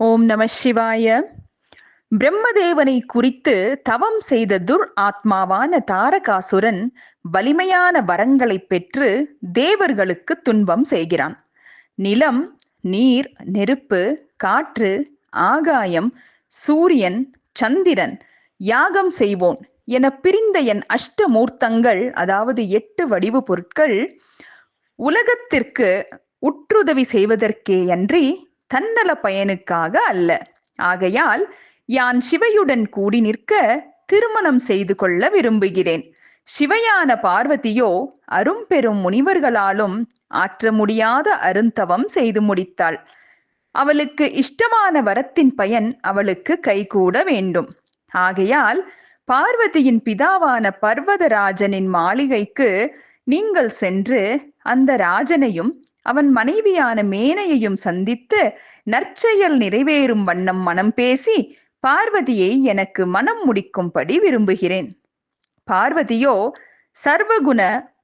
ஓம் நம சிவாய. பிரம்மதேவனை குறித்து தவம் செய்த துர் ஆத்மாவான தாரகாசுரன் வலிமையான வரங்களை பெற்று தேவர்களுக்கு துன்பம் செய்கிறான். நிலம் நீர் நெருப்பு காற்று ஆகாயம் சூரியன் சந்திரன் யாகம் செய்வோன் என பிரிந்த என் அஷ்டமூர்த்தங்கள் அதாவது எட்டு வடிவு பொருட்கள் உலகத்திற்கு உற்றுதவி செய்வதற்கே அன்றி தன்னல பயனுக்காக அல்ல. ஆகையால் யான் சிவையுடன் கூடி நிற்க திருமணம் செய்து கொள்ள விரும்புகிறேன். சிவையான பார்வதியோ அரும்பெரும் முனிவர்களாலும் ஆற்ற முடியாத அருந்தவம் செய்து முடித்தாள். அவளுக்கு இஷ்டமான வரத்தின் பயன் அவளுக்கு கைகூட வேண்டும். ஆகையால் பார்வதியின் பிதாவான பர்வதராஜனின் மாளிகைக்கு நீங்கள் சென்று அந்த ராஜனையும் அவன் மனைவியான மேனையையும் சந்தித்து நற்செயல் நிறைவேறும் வண்ணம் மனம் பேசி பார்வதியை எனக்கு மனம் முடிக்கும்படி விரும்புகிறேன். பார்வதியோ சர்வகுண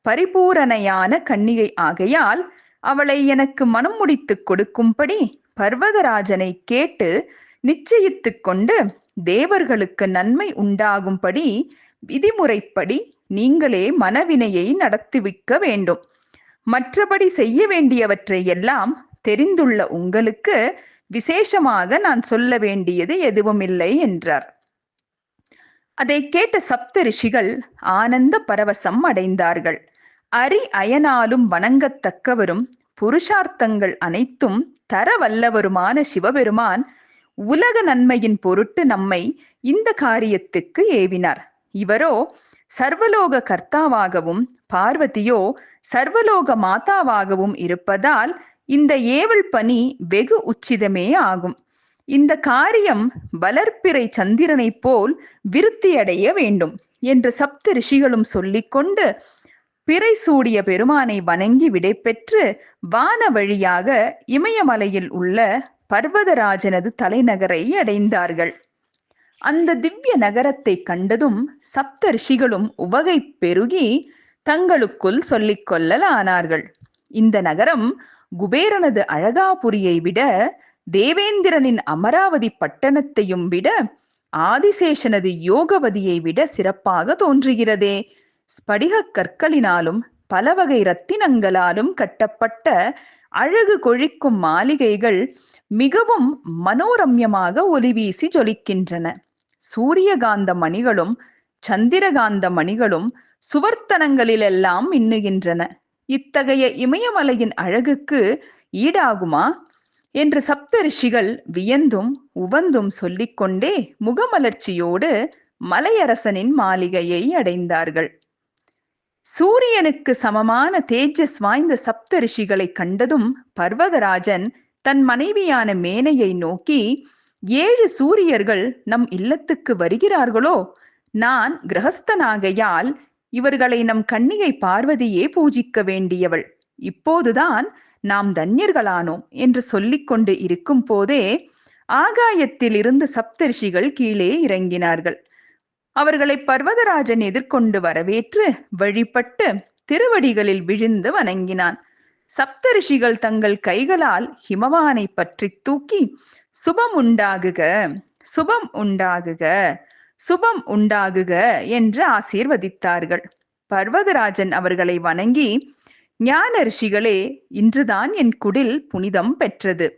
பரிபூரணையான கன்னிகை ஆகையால் அவளை எனக்கு மனம் முடித்துக் கொடுக்கும்படி பர்வதராஜனை கேட்டு நிச்சயித்துக் கொண்டு தேவர்களுக்கு நன்மை உண்டாகும்படி விதிமுறைப்படி நீங்களே மனவினையை நடத்திவிக்க வேண்டும். மற்றபடி செய்ய வேண்டியவற்றை எல்லாம் தெரிந்துள்ள உங்களுக்கு விசேஷமாக நான் சொல்ல வேண்டியது எதுவும் இல்லை என்றார். அதை கேட்ட சப்த ரிஷிகள் ஆனந்த பரவசம் அடைந்தார்கள். அரி அயனாலும் வணங்கத்தக்கவரும் புருஷார்த்தங்கள் அனைத்தும் தர வல்லவருமான சிவபெருமான் உலக நன்மையின் பொருட்டு நம்மை இந்த காரியத்துக்கு ஏவினார். இவரோ சர்வலோக கர்த்தாவாகவும் பார்வதியோ சர்வலோக மாதாவாகவும் இருப்பதால் இந்த ஏவல் பணி வெகு உச்சிதமே ஆகும். இந்த காரியம் வளர்ப்பிறை சந்திரனைப் போல் விருத்தியடைய வேண்டும் என்று சப்த ரிஷிகளும் சொல்லிக்கொண்டு பிறை சூடிய பெருமானை வணங்கி விடைபெற்று வான வழியாக இமயமலையில் உள்ள பர்வதராஜனது தலைநகரை அடைந்தார்கள். அந்த திவ்ய நகரத்தை கண்டதும் சப்த ரிஷிகளும் உவகை பெருகி தங்களுக்குள் சொல்லிக் கொள்ளலானார்கள். இந்த நகரம் குபேரனது அழகாபுரியை விட தேவேந்திரனின் அமராவதி பட்டணத்தையும் விட ஆதிசேஷனது யோகவதியை விட சிறப்பாக தோன்றுகிறதே. ஸ்படிக கற்களினாலும் பல வகை ரத்தினங்களாலும் கட்டப்பட்ட அழகு கொழிக்கும் மாளிகைகள் மிகவும் மனோரம்யமாக ஒளி வீசி ஜொலிக்கின்றன. சூரியகாந்த மணிகளும் சந்திரகாந்த மணிகளும் சுவர்த்தனங்களிலெல்லாம் மின்னுகின்றன. இத்தகைய இமயமலையின் அழகுக்கு ஈடாகுமா? என்று சப்த ரிஷிகள் வியந்தும் உவந்தும் சொல்லிக்கொண்டே முகமலர்ச்சியோடு மலையரசனின் மாளிகையை அடைந்தார்கள். சூரியனுக்கு சமமான தேஜஸ் வாய்ந்த சப்த ரிஷிகளை கண்டதும் பர்வதராஜன் தன் மனைவியான மேனையை நோக்கி ஏழு சூரியர்கள் நம் இல்லத்துக்கு வருகிறார்களோ? நான் கிரகஸ்தனாகையால் இவர்களை நம் கண்ணியை பார்வதியே பூஜிக்க வேண்டியவள். இப்போதுதான் நாம் தன்யர்களானோம் என்று சொல்லிக்கொண்டு இருக்கும் போதே ஆகாயத்தில் இருந்து சப்தரிஷிகள் கீழே இறங்கினார்கள். அவர்களை பர்வதராஜன் எதிர்கொண்டு வரவேற்று வழிபட்டு திருவடிகளில் விழுந்து வணங்கினான். சப்தரிஷிகள் தங்கள் கைகளால் ஹிமவானை பற்றி தூக்கி சுபம் உண்டாகுக சுபம் உண்டாகுக சுபம் உண்டாகுக என்று ஆசீர்வதித்தார்கள். பர்வதராஜன் அவர்களை வணங்கி ஞான ரிஷிகளே இன்றுதான் என் குடில் புனிதம் பெற்றது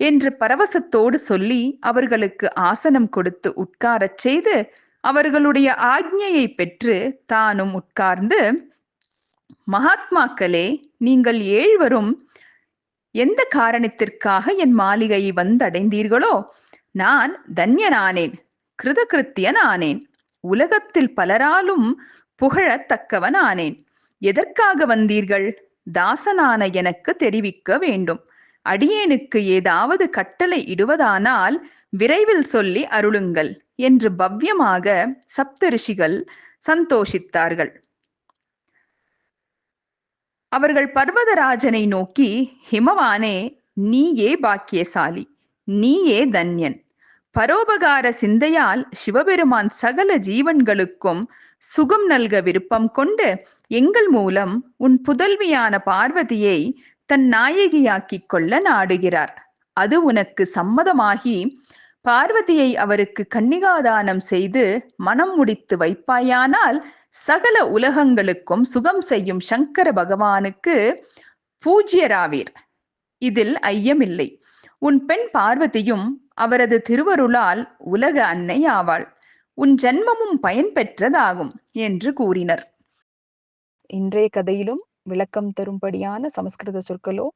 என்று பரவசத்தோடு சொல்லி அவர்களுக்கு ஆசனம் கொடுத்து உட்காரச் செய்து அவர்களுடைய ஆக்ஞையை பெற்று தானும் உட்கார்ந்து மகாத்மாக்களே நீங்கள் ஏழ்வரும் எந்த காரணத்திற்காக என் மாளிகையை வந்தடைந்தீர்களோ நான் தன்யனானேன் கிருதகிருத்தியன் ஆனேன் உலகத்தில் பலராலும் புகழத்தக்கவன் ஆனேன் எதற்காக வந்தீர்கள்? தாசனான எனக்கு தெரிவிக்க வேண்டும். அடியேனுக்கு ஏதாவது கட்டளை இடுவதானால் விரைவில் சொல்லி அருளுங்கள் என்று பவ்யமாக சப்தரிஷிகள் சந்தோஷித்தார்கள். அவர்கள் பர்வதராஜனை நோக்கி ஹிமவானே நீயே பாக்கியசாலி நீயே தன்யன். பரோபகார சிந்தையால் சிவபெருமான் சகல ஜீவன்களுக்கும் சுகம் நல்க விருப்பம் கொண்டு எங்கள் மூலம் உன் புதல்வியான பார்வதியை தன் நாயகியாக்கிக் கொள்ள நாடுகிறார். அது உனக்கு சம்மதமாகி பார்வதியை அவருக்கு கன்னிகாதானம் செய்து மனம் முடித்து வைப்பாயானால் சகல உலகங்களுக்கும் சுகம் செய்யும் சங்கர பகவானுக்கு பூஜ்யராவீர். இதில் ஐயமில்லை. உன் பெண் பார்வதியும் அவரது திருவருளால் உலக அன்னை ஆவாள். உன் ஜன்மமும் பயன் பெற்றதாகும் என்று கூறினர். இன்றைய கதையிலும் விளக்கம் தரும்படியான சமஸ்கிருத சொற்களோ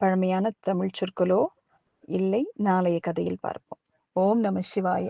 பழமையான தமிழ் சொற்களோ இல்லை நாளைய கதையில் பார்ப்போம். ஓம் நம சிவாய